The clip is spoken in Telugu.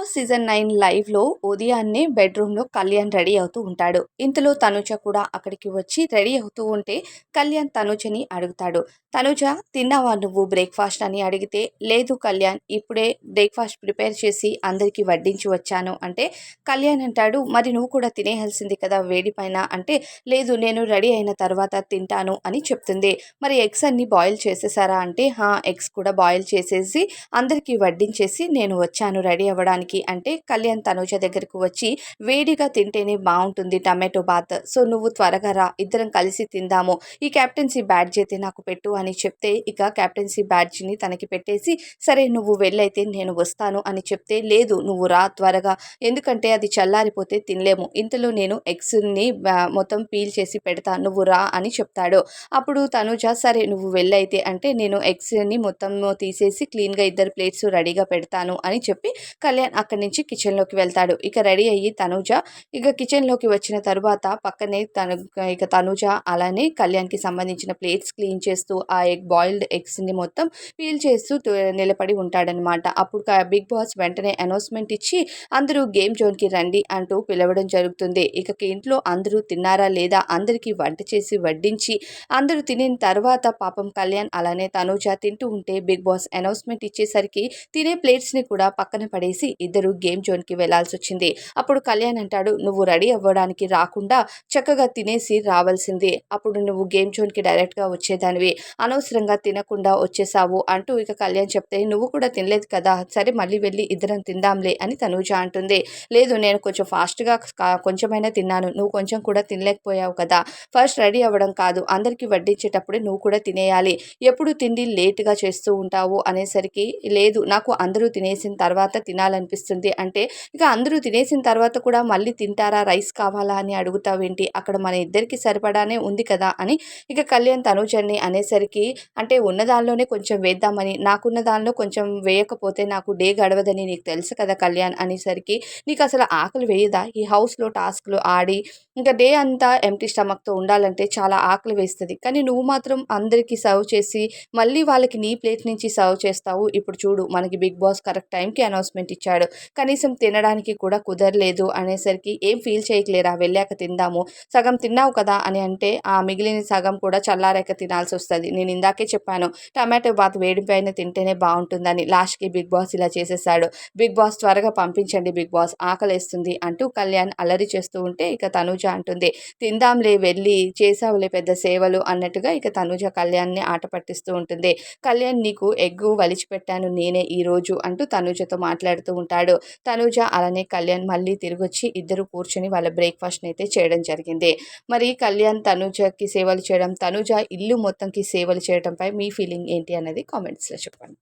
బాస్ సీజన్ నైన్ లైవ్లో ఉదయాన్నే బెడ్రూమ్లో కళ్యాణ్ రెడీ అవుతూ ఉంటాడు. ఇంతలో తనుజ కూడా అక్కడికి వచ్చి రెడీ అవుతూ ఉంటే కళ్యాణ్ తనుజని అడుగుతాడు. తనుజ తిన్నావా నువ్వు బ్రేక్ఫాస్ట్? అని అడిగితే లేదు కళ్యాణ్ ఇప్పుడే బ్రేక్ఫాస్ట్ ప్రిపేర్ చేసి అందరికీ వడ్డించి వచ్చాను. అంటే కళ్యాణ్ అంటాడు మరి నువ్వు కూడా తినేయాల్సింది కదా వేడి పైన? అంటే లేదు నేను రెడీ అయిన తర్వాత తింటాను అని చెప్తుంది. మరి ఎగ్స్ అన్ని బాయిల్ చేసేసారా? అంటే హా ఎగ్స్ కూడా బాయిల్ చేసేసి అందరికీ వడ్డించేసి నేను వచ్చాను రెడీ అవ్వడానికి. అంటే కళ్యాణ్ తనూజ దగ్గరకు వచ్చి వేడిగా తింటేనే బాగుంటుంది టమాటో బాత్. సో నువ్వు త్వరగా రా ఇద్దరం కలిసి తిందాము. ఈ క్యాప్టెన్సీ బ్యాడ్జ్ అయితే నాకు పెట్టు అని చెప్తే ఇక క్యాప్టెన్సీ బ్యాడ్జ్ని తనకి పెట్టేసి సరే నువ్వు వెళ్ళైతే నేను వస్తాను అని చెప్తే లేదు నువ్వు రా త్వరగా. ఎందుకంటే అది చల్లారిపోతే తినలేము. ఇంతలో నేను ఎగ్స్ని మొత్తం పీల్ చేసి పెడతా నువ్వు రా అని చెప్తాడు. అప్పుడు తనుజ సరే నువ్వు వెళ్ళైతే అంటే నేను ఎగ్స్ని మొత్తం తీసేసి క్లీన్గా ఇద్దరు ప్లేట్స్ రెడీగా పెడతాను అని చెప్పి కళ్యాణ్ అక్కడి నుంచి కిచెన్లోకి వెళ్తాడు. ఇక రెడీ అయ్యి తనూజ ఇక కిచెన్లోకి వచ్చిన తరువాత పక్కనే తను ఇక తనూజ అలానే కళ్యాణ్కి సంబంధించిన ప్లేట్స్ క్లీన్ చేస్తూ ఆ ఎగ్ బాయిల్డ్ ఎగ్స్ని మొత్తం పీల్ చేస్తూ నిలబడి ఉంటాడనమాట అప్పుడు బిగ్ బాస్ వెంటనే అనౌన్స్మెంట్ ఇచ్చి అందరూ గేమ్ జోన్కి రండి అంటూ పిలవడం జరుగుతుంది. ఇక ఇంట్లో అందరూ తిన్నారా లేదా అందరికీ వంట చేసి వడ్డించి అందరూ తినిన తర్వాత పాపం కళ్యాణ్ అలానే తనూజ తింటూ ఉంటే బిగ్ బాస్ అనౌన్స్మెంట్ ఇచ్చేసరికి తినే ప్లేట్స్ని కూడా పక్కన పడేసి ఇద్దరు గేమ్ జోన్కి వెళ్ళాల్సి వచ్చింది. అప్పుడు కళ్యాణ్ అంటాడు నువ్వు రెడీ అవ్వడానికి రాకుండా చక్కగా తినేసి రావాల్సింది. అప్పుడు నువ్వు గేమ్ జోన్కి డైరెక్ట్గా వచ్చేదానివి. అనవసరంగా తినకుండా వచ్చేసావు అంటూ ఇక కళ్యాణ్ చెప్తే నువ్వు కూడా తినలేదు కదా సరే మళ్ళీ వెళ్ళి ఇద్దరం తిందాంలే అని తనూజ అంటుంది. లేదు నేను కొంచెం ఫాస్ట్గా కొంచెమైనా తిన్నాను. నువ్వు కొంచెం కూడా తినలేకపోయావు కదా. ఫస్ట్ రెడీ అవ్వడం కాదు. అందరికీ వడ్డించేటప్పుడే నువ్వు కూడా తినేయాలి. ఎప్పుడు తిండి లేట్గా చేస్తూ ఉంటావు అనేసరికి లేదు నాకు అందరూ తినేసిన తర్వాత తినాలనిపిస్తుంది. అంటే ఇక అందరూ తినేసిన తర్వాత కూడా మళ్ళీ తింటారా? రైస్ కావాలా? అని అడుగుతావేంటి? అక్కడ మన ఇద్దరికి సరిపడానే ఉంది కదా? అని ఇక కళ్యాణ్ తనుజన్ని అనేసరికి అంటే ఉన్న దానిలోనే కొంచెం వేద్దామని నాకున్న దానిలో కొంచెం వేయకపోతే నాకు డే గడవదని నీకు తెలుసు కదా కళ్యాణ్ అనేసరికి నీకు అసలు ఆకలి వేయదా? ఈ హౌస్లో టాస్క్లు ఆడి ఇంకా డే అంతా ఎంటీ స్టమక్తో ఉండాలంటే చాలా ఆకలి వేస్తుంది. కానీ నువ్వు మాత్రం అందరికీ సర్వ్ చేసి మళ్ళీ వాళ్ళకి నీ ప్లేట్ నుంచి సర్వ్ చేస్తావు. ఇప్పుడు చూడు మనకి బిగ్ బాస్ కరెక్ట్ టైంకి అనౌన్స్మెంట్ ఇచ్చాడు. కనీసం తినడానికి కూడా కుదరలేదు అనేసరికి ఏం ఫీల్ చేయట్లేరా వెళ్ళాక తిందాము. సగం తిన్నావు కదా అని అంటే ఆ మిగిలిన సగం కూడా చల్లారాక తినాల్సి వస్తుంది. నేను ఇందాకే చెప్పాను టమాటో బాత్ వేడి పైన తింటేనే బాగుంటుందని లాస్ట్కి బిగ్ బాస్ ఇలా చేసేసాడు. బిగ్ బాస్ త్వరగా పంపించండి బిగ్ బాస్ ఆకలేస్తుంది అంటూ కళ్యాణ్ అల్లరి చేస్తూ ఉంటే ఇక తనూజ అంటుంది తిందాంలే వెళ్ళి చేసావులే పెద్ద సేవలు అన్నట్టుగా ఇక తనూజ కళ్యాణ్ని ఆట పట్టిస్తూ ఉంటుంది. కళ్యాణ్ నీకు ఎగ్గు వలిచిపెట్టాను నేనే ఈరోజు అంటూ తనుజతో మాట్లాడుతూ ఉంటాడు. తనుజ అలానే కళ్యాణ్ మళ్ళీ తిరిగి వచ్చి ఇద్దరు కూర్చొని వాళ్ళ బ్రేక్ఫాస్ట్ని అయితే చేయడం జరిగింది. మరి కళ్యాణ్ తనుజకి సేవలు చేయడం తనుజ ఇల్లు మొత్తంకి సేవలు చేయడంపై మీ ఫీలింగ్ ఏంటి అనేది కామెంట్స్లో చెప్పండి.